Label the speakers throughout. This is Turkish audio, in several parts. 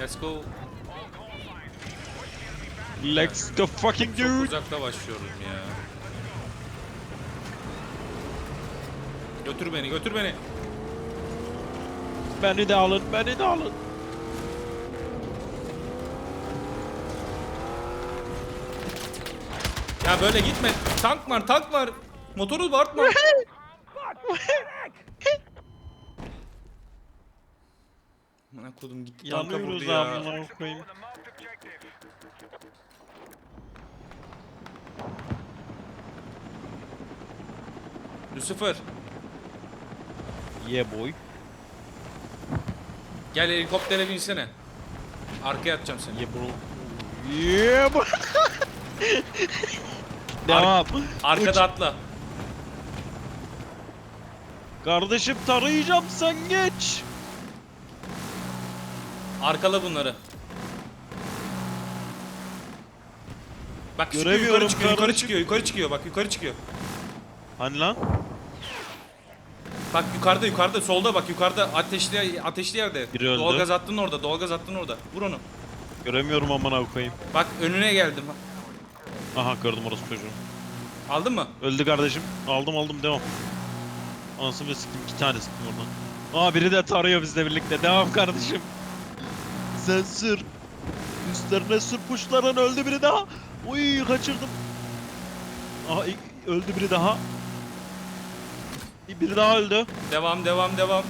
Speaker 1: Let's go.
Speaker 2: Let's go fucking
Speaker 1: Çok
Speaker 2: dude.
Speaker 1: uzakta başlıyorum ya. Götür beni, götür beni.
Speaker 2: Beni de alın, beni de alın.
Speaker 1: Ya böyle gitme. Tank var, tank var. Motoru bağırtma. kodum gitti tanka vurdu
Speaker 2: Yanıyoruz
Speaker 1: ya.
Speaker 2: amına koyayım.
Speaker 1: Lucifer,
Speaker 2: Yeah boy.
Speaker 1: gel helikoptere binsene. Arkaya atacağım seni.
Speaker 2: Yeah bro. Yeah boy. Devam.
Speaker 1: Arkada atla.
Speaker 2: Kardeşim tarayacağım sen geç.
Speaker 1: Arkala bunları. Bak çıkıyor,
Speaker 2: Göremiyorum
Speaker 1: yukarı çıkıyor, yukarı
Speaker 2: kardeşim.
Speaker 1: çıkıyor, yukarı çıkıyor. Bak yukarı çıkıyor.
Speaker 2: Hani lan?
Speaker 1: Bak yukarıda yukarıda solda bak yukarıda ateşli ateşli yerde.
Speaker 2: Biri öldü.
Speaker 1: Doğalgaz attın orada. Doğalgaz attın orada. Vur onu.
Speaker 2: Göremiyorum amına koyayım.
Speaker 1: Bak önüne geldim.
Speaker 2: Aha gördüm orası çocuğu.
Speaker 1: Aldın mı?
Speaker 2: Öldü kardeşim. Aldım aldım devam. Anasını sıktım iki tane sıktım oradan. Aa biri de tarıyor bizle birlikte. Devam kardeşim. Sen sür. Üstlerine sür puşların öldü biri daha. Uy kaçırdım. Aha öldü biri daha. Biri daha öldü.
Speaker 1: Devam devam devam.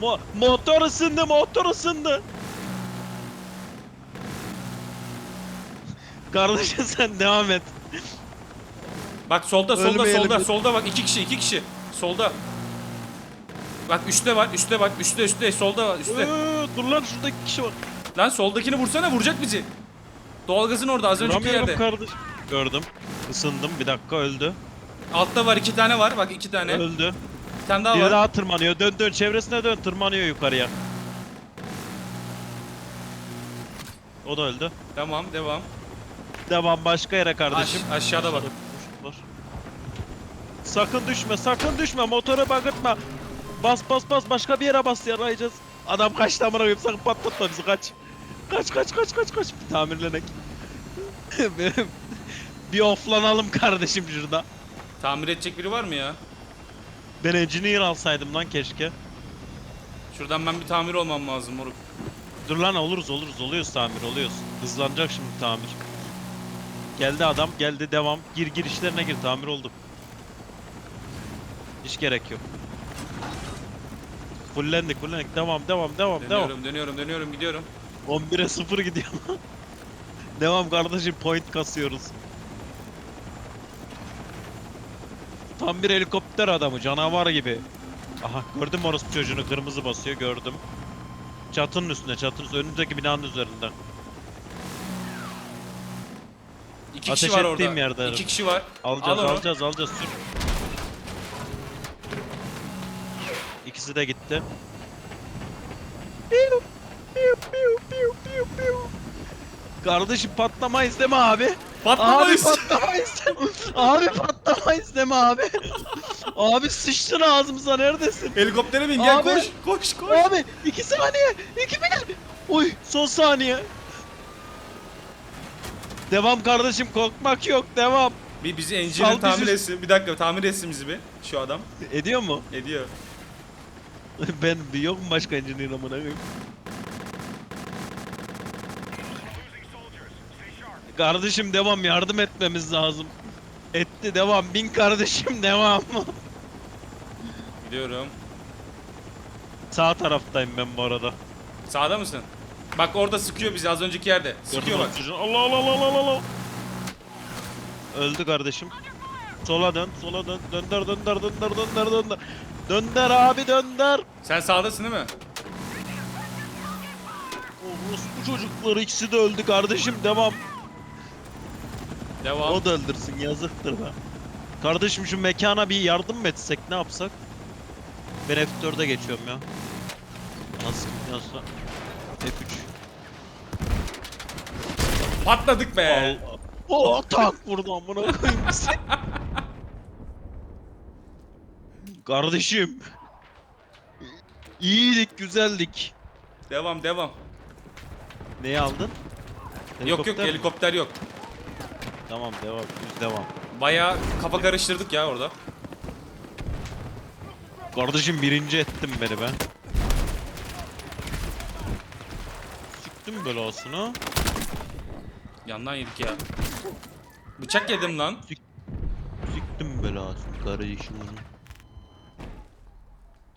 Speaker 2: Mo motor ısındı motor ısındı. Kardeşim sen devam et.
Speaker 1: Bak solda solda
Speaker 2: Ölmeyelim
Speaker 1: solda solda bak iki kişi iki kişi. Solda. Bak üstte var üstte bak üstte üstte solda var üstte.
Speaker 2: Ee, dur lan şurada iki kişi var.
Speaker 1: Lan soldakini vursana vuracak bizi. Doğalgazın orada az önceki yerde.
Speaker 2: kardeşim. Gördüm. Isındım. Bir dakika öldü.
Speaker 1: Altta var iki tane var bak iki tane.
Speaker 2: Öldü.
Speaker 1: Bir tane daha
Speaker 2: Biri
Speaker 1: var.
Speaker 2: daha tırmanıyor. Dön dön çevresine dön. Tırmanıyor yukarıya. O da öldü.
Speaker 1: Tamam devam.
Speaker 2: Devam başka yere kardeşim.
Speaker 1: Aş- aşağıda bak.
Speaker 2: Sakın düşme, sakın düşme. Motoru bakırtma. Bas bas bas başka bir yere bas yarayacağız. Adam kaçtı amına koyayım sakın patlatma bizi kaç. Kaç kaç kaç kaç kaç. Bir tamirlenek. bir offlanalım kardeşim şurada.
Speaker 1: Tamir edecek biri var mı ya?
Speaker 2: Ben engineer alsaydım lan keşke.
Speaker 1: Şuradan ben bir tamir olmam lazım moruk.
Speaker 2: Dur lan oluruz oluruz oluyoruz tamir oluyoruz. Hızlanacak şimdi tamir. Geldi adam geldi devam. Gir gir işlerine gir tamir olduk. Hiç gerek yok. Fullendik fullendik devam devam devam devam.
Speaker 1: Dönüyorum dönüyorum dönüyorum gidiyorum.
Speaker 2: 11'e 0 gidiyor. devam kardeşim point kasıyoruz. Tam bir helikopter adamı canavar gibi. Aha gördüm orası çocuğunu kırmızı basıyor gördüm. Çatının üstünde çatının üstünde önümüzdeki binanın üzerinde.
Speaker 1: İki
Speaker 2: Ateş
Speaker 1: kişi var orada.
Speaker 2: yerde.
Speaker 1: İki kişi var.
Speaker 2: Alacağız
Speaker 1: Al onu.
Speaker 2: alacağız alacağız sür. İkisi de gitti. Piu, piu, piu, piu, piu, piu. Kardeşim patlamayız değil mi abi?
Speaker 1: Patlamayız.
Speaker 2: Abi patlamayız. abi patlamayız değil mi abi? abi sıçtın ağzımıza neredesin?
Speaker 1: Helikoptere bin gel
Speaker 2: Abi.
Speaker 1: koş koş koş.
Speaker 2: Abi iki saniye. iki bir. Uy son saniye. Devam kardeşim korkmak yok devam.
Speaker 1: Bir bizi
Speaker 2: Sal
Speaker 1: engine'in
Speaker 2: bizi.
Speaker 1: tamir etsin. Bir dakika tamir etsin bizi bir. Şu adam.
Speaker 2: Ediyor mu?
Speaker 1: Ediyor.
Speaker 2: ben bir yok mu başka engineer amına koyayım? Kardeşim devam yardım etmemiz lazım. Etti devam bin kardeşim devam.
Speaker 1: Gidiyorum.
Speaker 2: Sağ taraftayım ben bu arada.
Speaker 1: Sağda mısın? Bak orada sıkıyor bizi az önceki yerde. Sıkıyor bak.
Speaker 2: oksijen. Allah Allah Allah Allah Allah. Öldü kardeşim. Sola dön, sola dön. Dönder, dönder, dönder, dönder, dönder. Dönder abi dönder.
Speaker 1: Sen sağdasın değil mi?
Speaker 2: Bu çocukları ikisi de öldü kardeşim devam.
Speaker 1: Devam.
Speaker 2: O da öldürsün yazıktır be. Kardeşim şu mekana bir yardım mı etsek ne yapsak? Ben F4'e geçiyorum ya. Nasıl nasıl? F3.
Speaker 1: Patladık be.
Speaker 2: Al. Oh tank vurdu amına koyayım. Kardeşim. İyiydik, güzeldik.
Speaker 1: Devam devam.
Speaker 2: Neyi aldın?
Speaker 1: yok yok
Speaker 2: Helikopter mi?
Speaker 1: helikopter yok.
Speaker 2: Tamam devam. Düz devam.
Speaker 1: Bayağı kafa karıştırdık ya orada.
Speaker 2: Kardeşim birinci ettin beni be. Sıktım belasını.
Speaker 1: Yandan yedik ya. Bıçak yedim lan.
Speaker 2: Sıktım belasını kardeşim onu.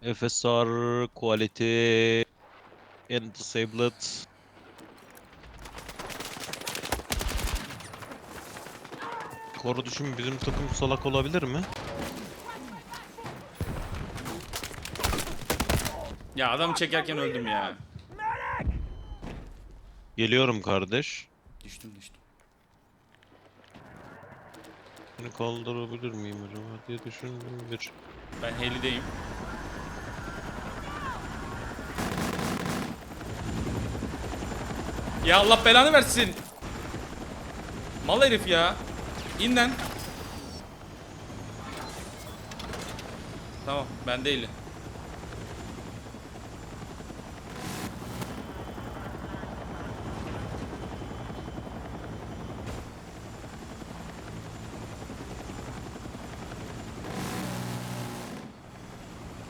Speaker 2: FSR quality and disabled. Koru düşün bizim takım salak olabilir mi?
Speaker 1: Ya adamı çekerken öldüm ya.
Speaker 2: Geliyorum kardeş.
Speaker 1: Düştüm düştüm.
Speaker 2: Seni kaldırabilir miyim acaba diye düşündüm bir.
Speaker 1: Ben helideyim. Ya Allah belanı versin. Mal herif ya. İn lan. Tamam ben değil.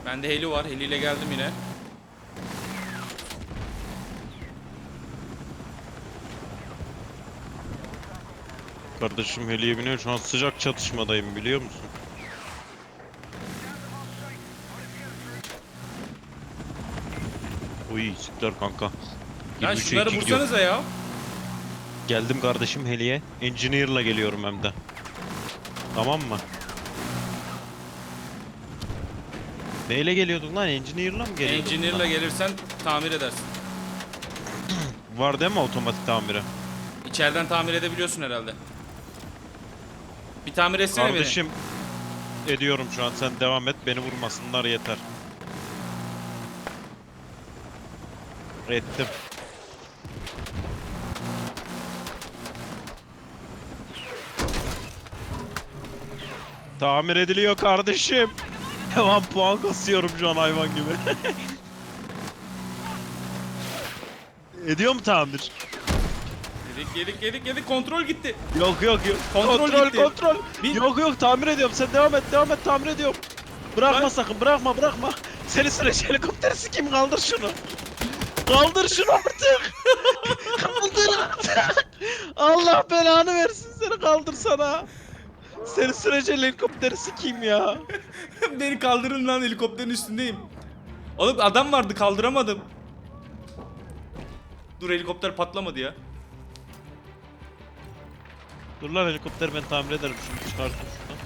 Speaker 1: Bende heli var. Heliyle geldim yine.
Speaker 2: Kardeşim heliye biniyor şu an sıcak çatışmadayım biliyor musun? Uy siktir kanka.
Speaker 1: Ya
Speaker 2: 23'e
Speaker 1: şunları vursanıza ya.
Speaker 2: Geldim kardeşim heliye. Engineer'la geliyorum hem de. Tamam mı? Neyle geliyordun lan? Engineer'la mı geliyordun?
Speaker 1: Engineer'la gelirsen tamir edersin.
Speaker 2: Var değil mi otomatik tamiri?
Speaker 1: İçeriden tamir edebiliyorsun herhalde. Bir tamir etsene.
Speaker 2: Kardeşim ediyorum şu an sen devam et beni vurmasınlar yeter. Ettim. Tamir ediliyor kardeşim. Devam puan kasıyorum şu an hayvan gibi. Ediyor mu tamir?
Speaker 1: Yedik yedik yedik yedik kontrol gitti.
Speaker 2: Yok yok yok.
Speaker 1: Kontrol
Speaker 2: Kontrol
Speaker 1: gitti.
Speaker 2: kontrol.
Speaker 1: Bir-
Speaker 2: Yok yok tamir ediyorum. Sen devam et devam et tamir ediyorum. Bırakma
Speaker 1: Lan-
Speaker 2: sakın bırakma bırakma. Seni süreç helikopteri sikeyim kaldır şunu. Kaldır şunu artık. kaldır artık. Allah belanı versin seni kaldırsana. Seni süreç helikopteri sikeyim ya.
Speaker 1: Beni kaldırın lan helikopterin üstündeyim. Oğlum adam vardı kaldıramadım. Dur helikopter patlamadı ya.
Speaker 2: Dur lan helikopter ben tamir ederim şimdi çıkartın şuradan.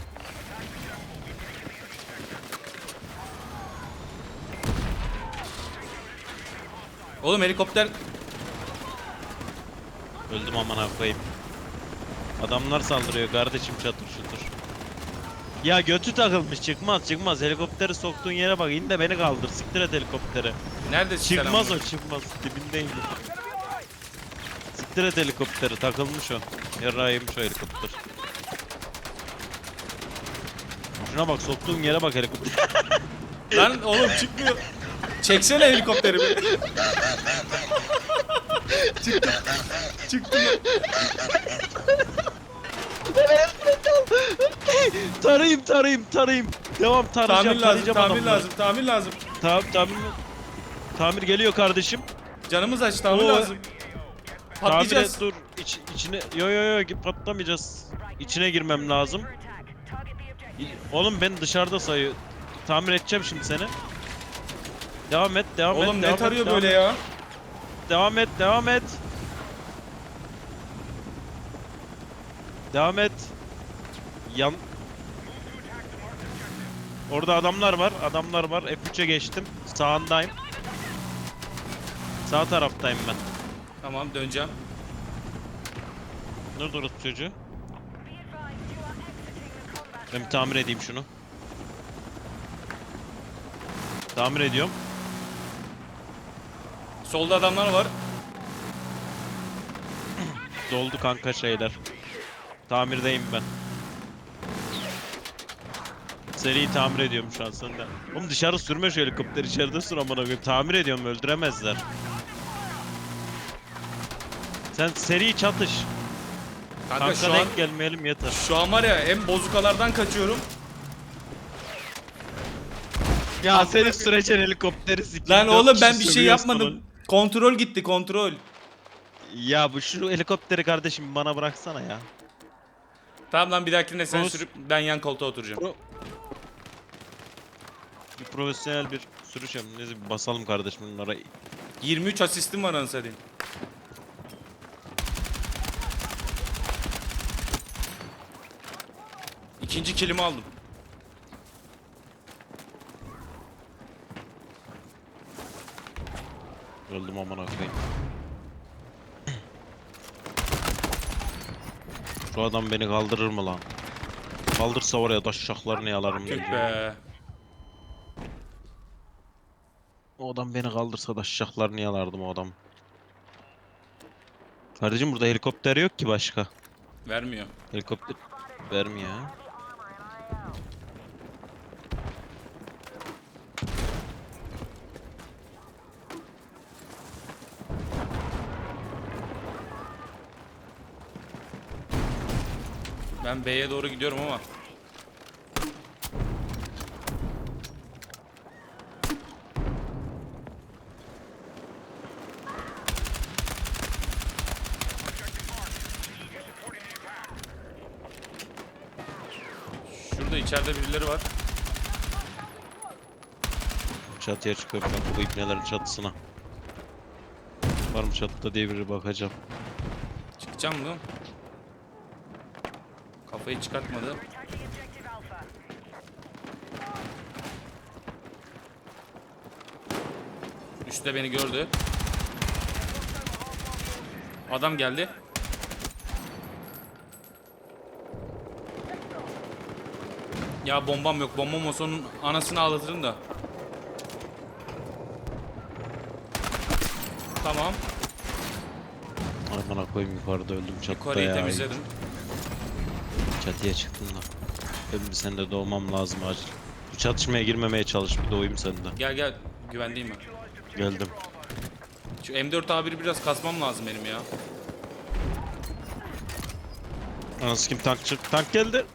Speaker 1: Oğlum helikopter
Speaker 2: Öldüm aman koyayım. Adamlar saldırıyor kardeşim çatır çutur. Ya götü takılmış çıkmaz çıkmaz helikopteri soktuğun yere bak in de beni kaldır siktir et helikopteri.
Speaker 1: neredesin sen
Speaker 2: Çıkmaz o çıkmaz dibindeyim. Siktir et helikopteri takılmış o. Yarrağıymış o helikopter. Şuna bak soktuğun yere bak helikopter.
Speaker 1: Lan oğlum çıkmıyor. Çeksene helikopteri bir. çıktı. Çıktı.
Speaker 2: tarayayım tarayayım tarayayım. Devam tarayacağım
Speaker 1: Tamir lazım,
Speaker 2: tarayacağım
Speaker 1: tamir
Speaker 2: adamları.
Speaker 1: lazım, tamir lazım.
Speaker 2: Tamam tamir Tamir geliyor kardeşim.
Speaker 1: Canımız aç, tamir
Speaker 2: Oo.
Speaker 1: lazım. Patlayacağız.
Speaker 2: Tamire dur iç, içine yo yo yo patlamayacağız. İçine girmem lazım. Oğlum ben dışarıda sayıyor. Tamir edeceğim şimdi seni. Devam et, devam et.
Speaker 1: Oğlum
Speaker 2: devam
Speaker 1: ne
Speaker 2: et,
Speaker 1: tarıyor
Speaker 2: devam
Speaker 1: böyle
Speaker 2: et.
Speaker 1: ya?
Speaker 2: Devam et, devam et. Devam et. Yan Orada adamlar var, adamlar var. F3'e geçtim. Sağındayım. Sağ taraftayım ben.
Speaker 1: Tamam döneceğim.
Speaker 2: Dur dur çocuğu. Ben bir tamir edeyim şunu. Tamir ediyorum.
Speaker 1: Solda adamlar var.
Speaker 2: Doldu kanka şeyler. Tamirdeyim ben. Seriyi tamir ediyorum şu an senden. Oğlum dışarı sürme şu helikopteri içeride sür amına koyayım. Tamir ediyorum öldüremezler. Sen seri çatış.
Speaker 1: Kanka
Speaker 2: Kanka
Speaker 1: şu an
Speaker 2: denk gelmeyelim yeter.
Speaker 1: şu an var ya hem bozukalardan kaçıyorum.
Speaker 2: Ya senin sürecen helikopteri sikeyim.
Speaker 1: Lan oğlum ben bir şey yapmadım.
Speaker 2: onu.
Speaker 1: Kontrol gitti kontrol.
Speaker 2: Ya bu şu helikopteri kardeşim bana bıraksana ya.
Speaker 1: Tamam lan bir dahakine sen
Speaker 2: Oğuz-
Speaker 1: sürüp ben yan koltuğa oturacağım.
Speaker 2: Pro- Bir profesyonel bir sürüş yapın. Neyse basalım kardeşim bunlara.
Speaker 1: 23 asistim var anasını İkinci kilimi aldım.
Speaker 2: Öldüm aman koyayım. Şu adam beni kaldırır mı lan? Kaldırsa oraya taşşaklarını yalarım.
Speaker 1: Tüh be.
Speaker 2: O adam beni kaldırsa taşşaklarını yalardım o adam. Kardeşim burada helikopter yok ki başka.
Speaker 1: Vermiyor.
Speaker 2: Helikopter vermiyor
Speaker 1: Ben B'ye doğru gidiyorum ama. Şurada içeride birileri var.
Speaker 2: Çatıya çıkıyorum ben bu ibnelerin çatısına. Var mı çatıda diye bir bakacağım.
Speaker 1: Çıkacağım mı? Kafayı çıkartmadı. Üstte beni gördü. Adam geldi. Ya bombam yok. Bombam olsa onun anasını ağlatırım da. Tamam.
Speaker 2: Aman koyayım yukarıda öldüm çatıda
Speaker 1: Yukarıyı
Speaker 2: ya.
Speaker 1: temizledim.
Speaker 2: Çatıya çıktım da. Benim sen de doğmam lazım acil. Bu çatışmaya girmemeye çalış bir doğayım sende.
Speaker 1: Gel gel. Güvendeyim ben.
Speaker 2: Geldim.
Speaker 1: Şu M4 A1'i biraz kasmam lazım benim ya.
Speaker 2: Anası kim tank çık tank geldi.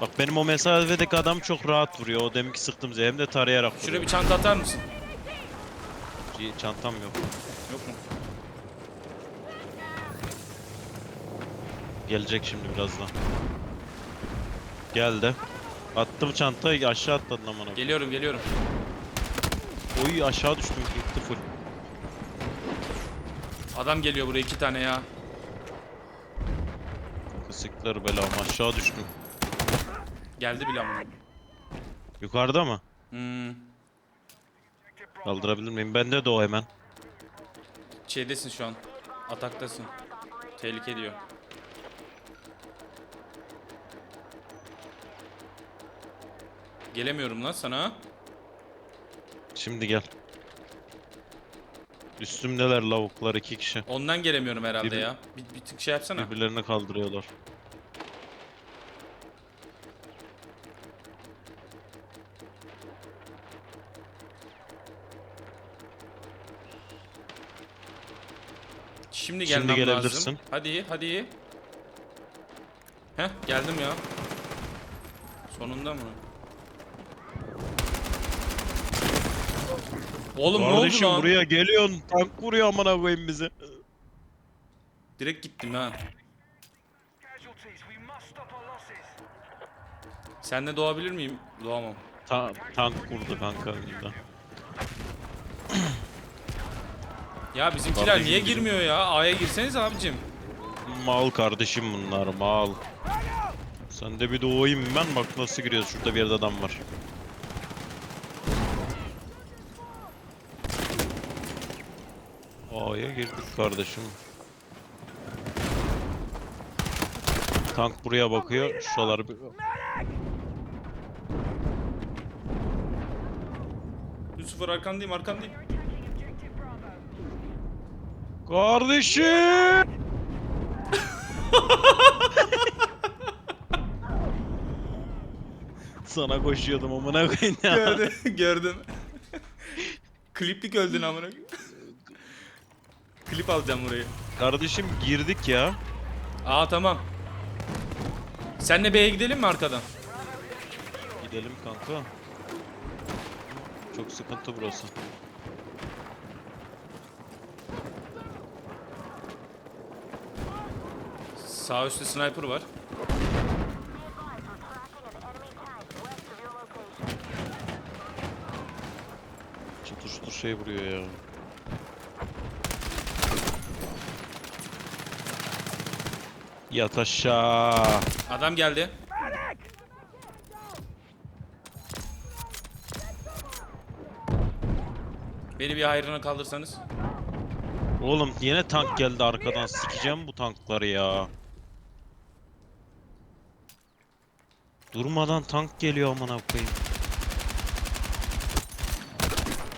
Speaker 2: Bak benim o mesafedeki adam çok rahat vuruyor. O deminki sıktığım hem de tarayarak vuruyor.
Speaker 1: Şuraya bir çanta atar mısın?
Speaker 2: Bir Çantam yok.
Speaker 1: Yok mu?
Speaker 2: Gelecek şimdi birazdan. Geldi. Attım çantayı aşağı atladın amına. koyayım.
Speaker 1: Geliyorum geliyorum.
Speaker 2: Oy aşağı düştüm gitti full.
Speaker 1: Adam geliyor buraya iki tane ya.
Speaker 2: Kısıkları belam aşağı düştüm.
Speaker 1: Geldi bile ama.
Speaker 2: Yukarıda mı?
Speaker 1: Hmm.
Speaker 2: Kaldırabilir miyim? Bende de o hemen.
Speaker 1: Şeydesin şu an. Ataktasın. Tehlike diyor. Gelemiyorum lan sana.
Speaker 2: Şimdi gel. Üstümdeler lavuklar iki kişi.
Speaker 1: Ondan gelemiyorum herhalde
Speaker 2: Bir-
Speaker 1: ya. Bir, bir tık şey yapsana.
Speaker 2: Birbirlerini kaldırıyorlar.
Speaker 1: Şimdi
Speaker 2: Şimdi
Speaker 1: gelmem lazım.
Speaker 2: gelebilirsin.
Speaker 1: Hadi hadi. Heh geldim ya. Sonunda mı? Oğlum ne
Speaker 2: Kardeşim
Speaker 1: oldu lan?
Speaker 2: buraya geliyorsun. Tank vuruyor amına koyayım bizi.
Speaker 1: Direkt gittim ha. Sen de doğabilir miyim? Doğamam.
Speaker 2: Ta tank vurdu kanka burada.
Speaker 1: Ya bizimkiler
Speaker 2: Kardeşim
Speaker 1: niye girmiyor ya? A'ya girseniz abicim.
Speaker 2: Mal kardeşim bunlar mal. Sen de bir doğayım ben bak nasıl giriyoruz şurada bir yerde adam var. A'ya girdik kardeşim. Tank buraya bakıyor. Şuralar.
Speaker 1: Yusuf arkandayım arkandayım.
Speaker 2: Kardeşim! Sana koşuyordum amına koyayım ya.
Speaker 1: gördüm, gördüm. Kliplik öldün amına. koyayım. Klip alacağım burayı.
Speaker 2: Kardeşim girdik ya.
Speaker 1: Aa tamam. Senle B'ye gidelim mi arkadan?
Speaker 2: Gidelim kanka. Çok sıkıntı burası.
Speaker 1: Sağ üstte sniper var.
Speaker 2: Çıtır çıtır şey vuruyor ya. Yat aşağı.
Speaker 1: Adam geldi. Beni bir hayrına kaldırsanız.
Speaker 2: Oğlum yine tank geldi arkadan. Sikeceğim bu tankları ya. Durmadan tank geliyor amına koyayım.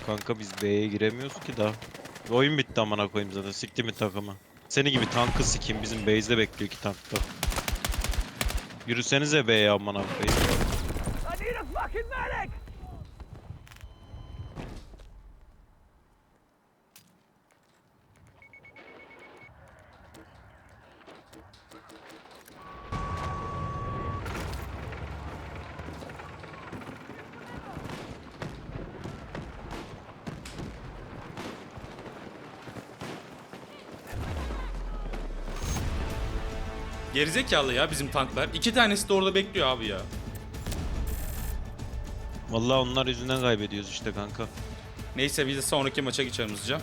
Speaker 2: Kanka biz B'ye giremiyoruz ki daha. Oyun bitti amına koyayım zaten. Sikti mi takımı? Seni gibi tankı sikeyim. Bizim base'de bekliyor ki tankta. Yürüsenize B'ye amına koyayım.
Speaker 1: Gerizekalı ya bizim tanklar. İki tanesi de orada bekliyor abi ya.
Speaker 2: Vallahi onlar yüzünden kaybediyoruz işte kanka.
Speaker 1: Neyse biz de sonraki maça geçelim hızlıca.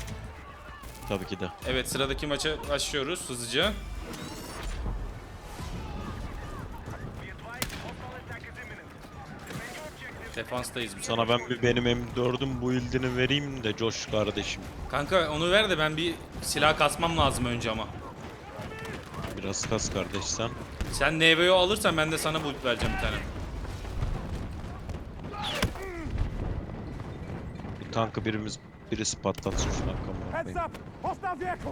Speaker 2: Tabii ki de.
Speaker 1: Evet sıradaki maça başlıyoruz hızlıca. Defanstayız biz.
Speaker 2: Sana ben bir benim M4'ün bu ildini vereyim de coş kardeşim.
Speaker 1: Kanka onu ver de ben bir silah kasmam lazım önce ama.
Speaker 2: Biraz kas kardeş sen.
Speaker 1: Sen NVO alırsan ben de sana bu vereceğim bir tane.
Speaker 2: Bu tankı birimiz birisi patlatsın şu tankı amına
Speaker 3: Heads up! Hostile vehicle!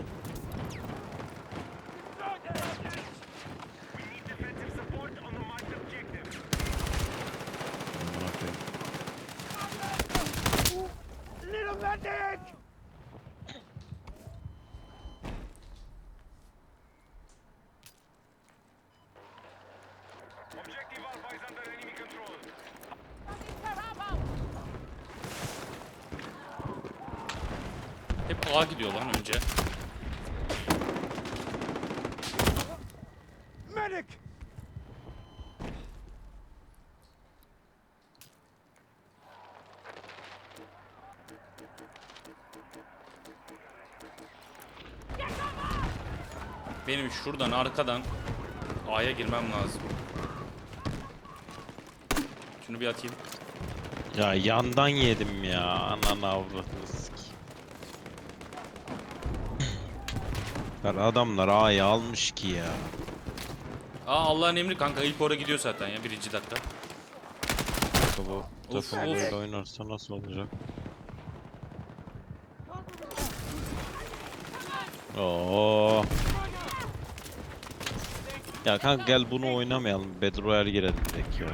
Speaker 1: Benim şuradan arkadan A'ya girmem lazım. Şunu bir atayım.
Speaker 2: Ya yandan yedim ya. Ananı avradını sikeyim. Ya adamlar A'yı almış ki ya.
Speaker 1: Aa Allah'ın emri kanka ilk oraya gidiyor zaten ya birinci dakika.
Speaker 2: Bu
Speaker 1: Of,
Speaker 2: takım
Speaker 1: of.
Speaker 2: böyle oynarsa nasıl olacak? Oo. Ya kanka gel bunu oynamayalım. Battle Royale girelim direkt ya.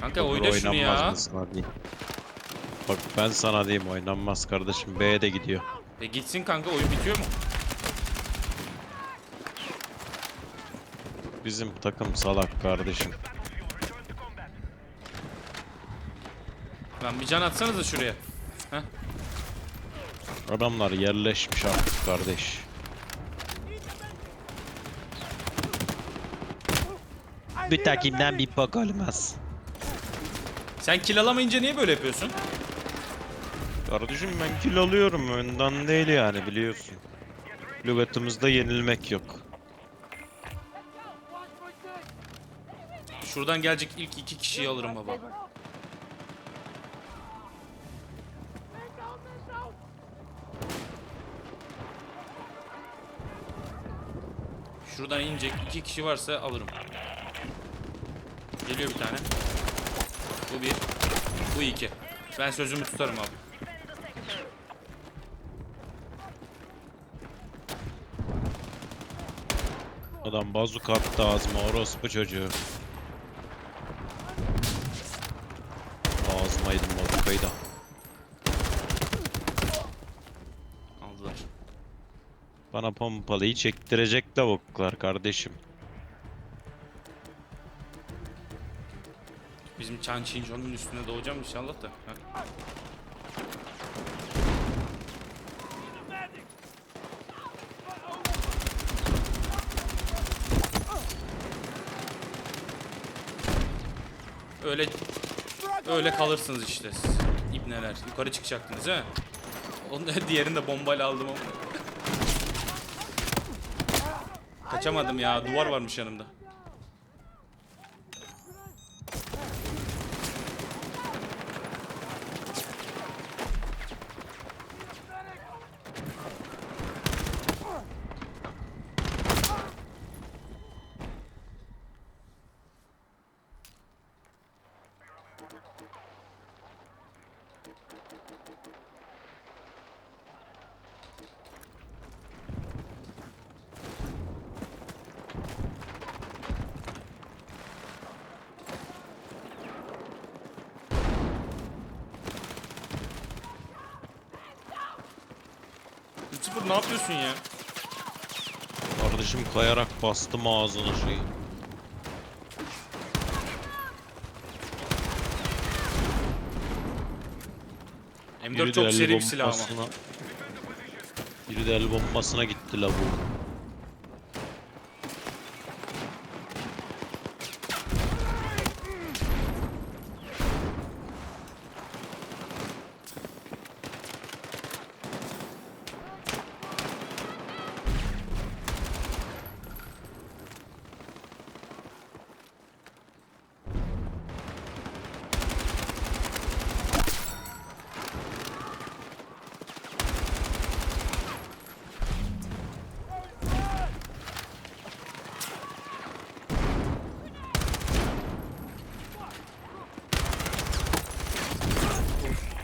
Speaker 1: Kanka
Speaker 2: Olur,
Speaker 1: oyna şunu ya.
Speaker 2: sana diyeyim. Bak ben sana diyeyim oynanmaz kardeşim. B'ye de gidiyor.
Speaker 1: E gitsin kanka oyun bitiyor mu?
Speaker 2: Bizim takım salak kardeşim.
Speaker 1: Lan bir can atsanıza şuraya. Heh.
Speaker 2: Adamlar yerleşmiş artık kardeş. Bir takimden bir bak olmaz.
Speaker 1: Sen kill alamayınca niye böyle yapıyorsun?
Speaker 2: Kardeşim ben kill alıyorum önden değil yani biliyorsun. Lügatımızda yenilmek yok.
Speaker 1: Şuradan gelecek ilk iki kişiyi alırım baba. Şuradan inecek iki kişi varsa alırım. Geliyor bir tane. Bu bir. Bu iki. Ben sözümü tutarım abi.
Speaker 2: Adam bazuka attı ağzıma orospu çocuğu. Ağzımaydım bazukayı da.
Speaker 1: Aldılar.
Speaker 2: Bana pompalıyı çektirecek lavuklar kardeşim.
Speaker 1: Bizim Chan Chinchon'un üstüne doğacağım inşallah da. Ha. Öyle öyle kalırsınız işte siz. İbneler. Yukarı çıkacaktınız he? Onu diğerini de bombayla aldım ama. Kaçamadım ya. Duvar varmış yanımda. Sıfır ne yapıyorsun ya?
Speaker 2: Kardeşim kayarak bastım ağzına şeyi.
Speaker 1: M4
Speaker 2: Biri de
Speaker 1: çok
Speaker 2: el
Speaker 1: seri bir silah ama.
Speaker 2: bombasına. Biri de el bombasına gitti la bu.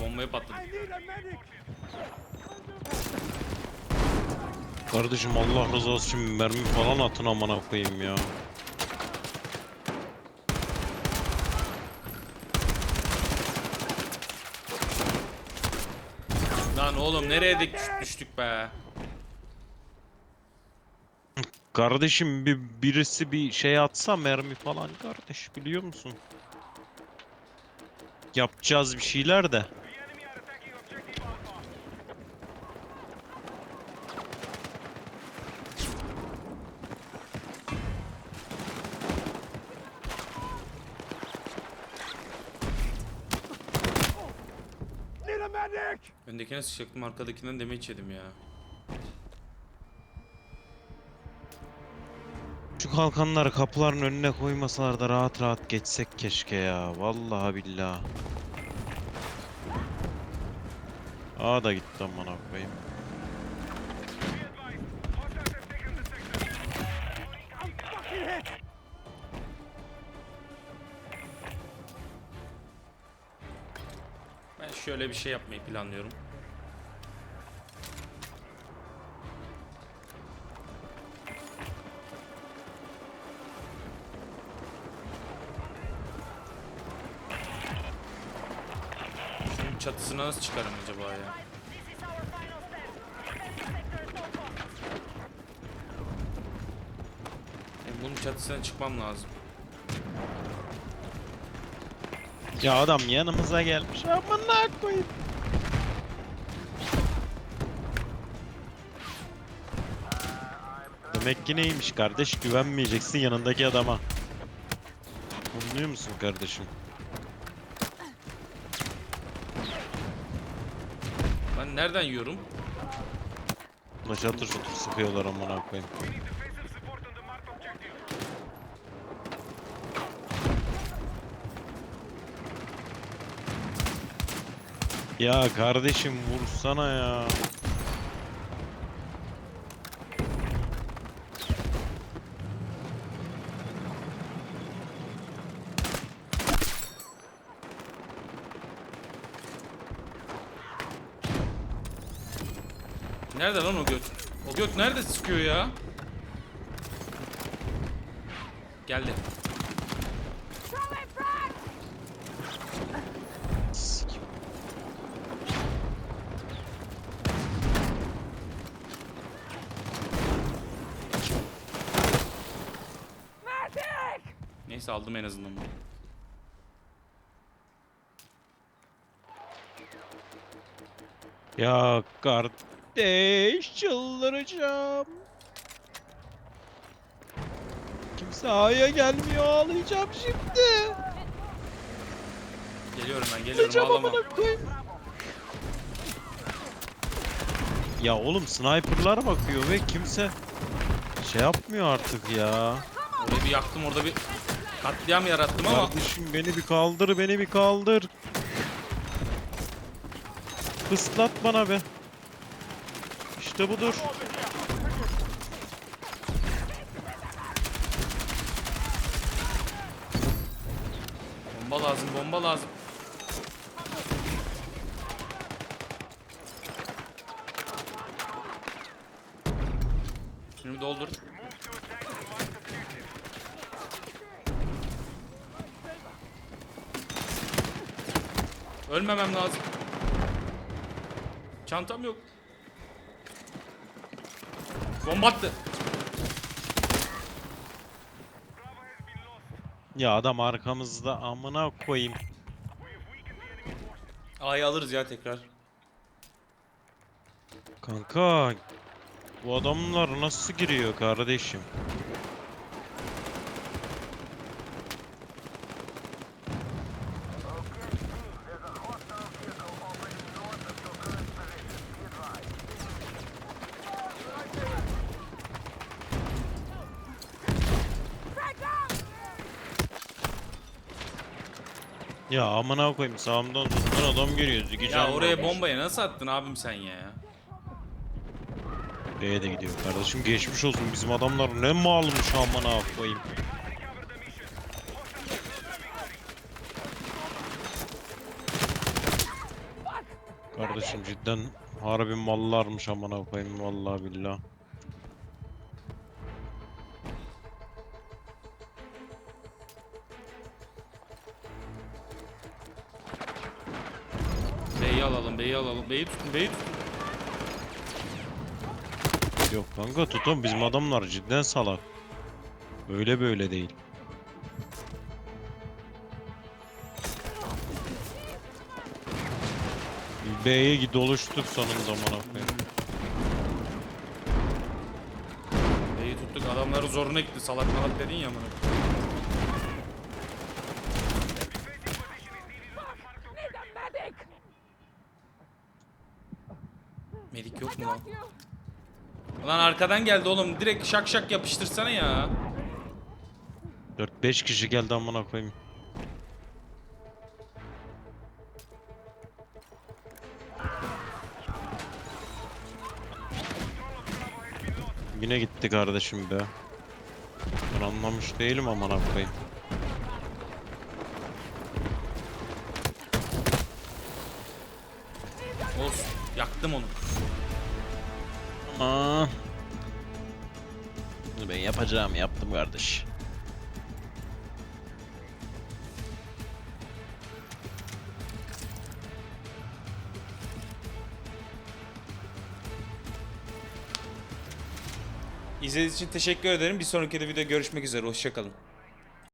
Speaker 1: Bombayı patladı.
Speaker 2: Kardeşim Allah rızası için mermi falan atın amına koyayım ya.
Speaker 1: Lan oğlum nereye dik düştük be?
Speaker 2: Kardeşim bir birisi bir şey atsa mermi falan kardeş biliyor musun? Yapacağız bir şeyler de.
Speaker 1: Öndekine sıçacaktım arkadakinden damage yedim ya.
Speaker 2: Şu kalkanları kapıların önüne koymasalar da rahat rahat geçsek keşke ya. Vallahi billahi. Aa da gitti amına koyayım.
Speaker 1: Ben şöyle bir şey yapmayı planlıyorum. Çatısına nasıl çıkarım acaba ya? Yani bunun çatısına çıkmam lazım.
Speaker 2: Ya adam yanımıza gelmiş. Amına koyayım. Demek ki neymiş kardeş güvenmeyeceksin yanındaki adama. Anlıyor musun kardeşim?
Speaker 1: Nereden yiyorum?
Speaker 2: Çatır çatır sıkıyorlar amına koyayım. Ya kardeşim vursana ya.
Speaker 1: Nerede lan o gök? O gök nerede sıkıyor ya? Geldi. Neyse aldım en azından bunu.
Speaker 2: Ya kart kardeş çıldıracağım. Kimse A'ya gelmiyor ağlayacağım şimdi.
Speaker 1: Geliyorum ben geliyorum
Speaker 2: Ağlayacağım
Speaker 1: ağlama.
Speaker 2: amına koyayım. Ya oğlum sniperlar bakıyor ve kimse şey yapmıyor artık ya.
Speaker 1: Orayı bir yaktım orada bir katliam yarattım ama
Speaker 2: Kardeşim beni bir kaldır, beni bir kaldır. Islat bana be. İşte budur.
Speaker 1: bomba lazım bomba lazım. Şunu doldur. Ölmemem lazım. Çantam yok. Bomba attı.
Speaker 2: Ya adam arkamızda amına koyayım.
Speaker 1: A'yı alırız ya tekrar.
Speaker 2: Kanka bu adamlar nasıl giriyor kardeşim? Ya amına koyayım sağımdan solumdan adam. Zikeceğim
Speaker 1: Ya oraya bombayı nasıl attın abim sen ya?
Speaker 2: B'ye de gidiyor kardeşim geçmiş olsun bizim adamlar ne malmış amına koyayım. Kardeşim cidden harbi mallarmış amına koyayım vallahi billah.
Speaker 1: B'yi tutun, B'yi tutun.
Speaker 2: Yok kanka tutun bizim adamlar cidden salak. Öyle böyle değil. B'ye git oluştuk sonunda amına koyayım.
Speaker 1: B'yi tuttuk. Adamları zoruna gitti. Salak malak dedin ya bana. Medik yok mu lan? Lan arkadan geldi oğlum. Direkt şak şak yapıştırsana ya.
Speaker 2: 4-5 kişi geldi amına koyayım. Yine gitti kardeşim be. Ben anlamış değilim amına koyayım.
Speaker 1: Olsun. Yaktım onu.
Speaker 2: Aa. Bunu ben yapacağım yaptım kardeş.
Speaker 1: İzlediğiniz için teşekkür ederim. Bir sonraki de videoda görüşmek üzere. Hoşçakalın.